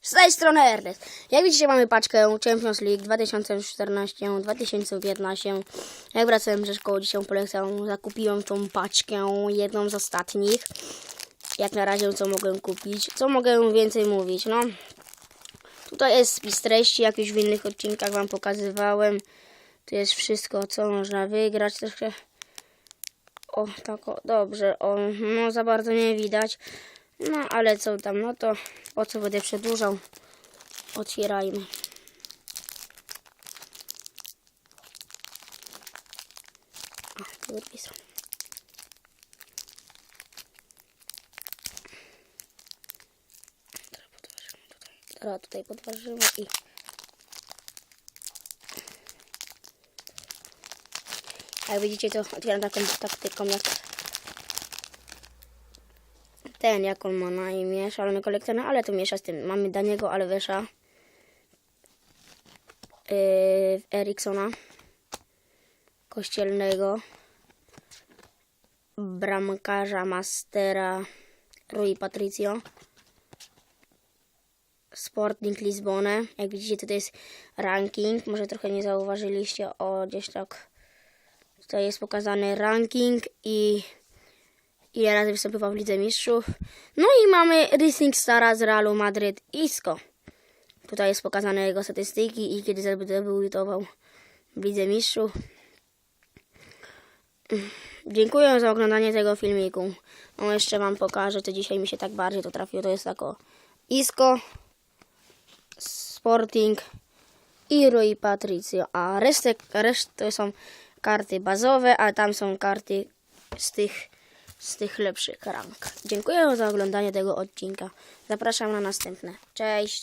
Z tej strony Ernest. Jak widzicie mamy paczkę Champions League 2014-2015. Jak wracałem ze szkoły dzisiaj po lekcjach zakupiłem tą paczkę, jedną z ostatnich. Jak na razie co mogę kupić. Co mogę więcej mówić, no. Tutaj jest spis treści, jak już w innych odcinkach wam pokazywałem. Tu jest wszystko, co można wygrać. Troszkę... O, tak, o, dobrze, o, no za bardzo nie widać. No, ale co tam, no to po co będę przedłużał? Otwierajmy. A, stronie. Teraz podważymy tutaj. Podważymy i... Jak widzicie, to otwieram taką taktyką jak ten, jak on ma na imię, szalony ale to miesza z tym. Mamy Daniego Alvesa, yy, Eriksona, Kościelnego, bramkarza, Mastera, Rui Patricio, Sporting Lizbonę. Jak widzicie, tutaj jest ranking. Może trochę nie zauważyliście, o gdzieś tak. Tutaj jest pokazany ranking i ile razy występował w Lidze Mistrzów. No i mamy Racing Stara z Realu Madryt Isco. Tutaj jest pokazane jego statystyki i kiedy zadebiutował w Lidze Mistrzów. Dziękuję za oglądanie tego filmiku. No jeszcze wam pokażę, co dzisiaj mi się tak bardziej to trafiło. To jest tako Isco, Sporting i Rui Patricio. A resztę, resztę to są karty bazowe, a tam są karty z tych z tych lepszych rank. Dziękuję za oglądanie tego odcinka. Zapraszam na następne. Cześć!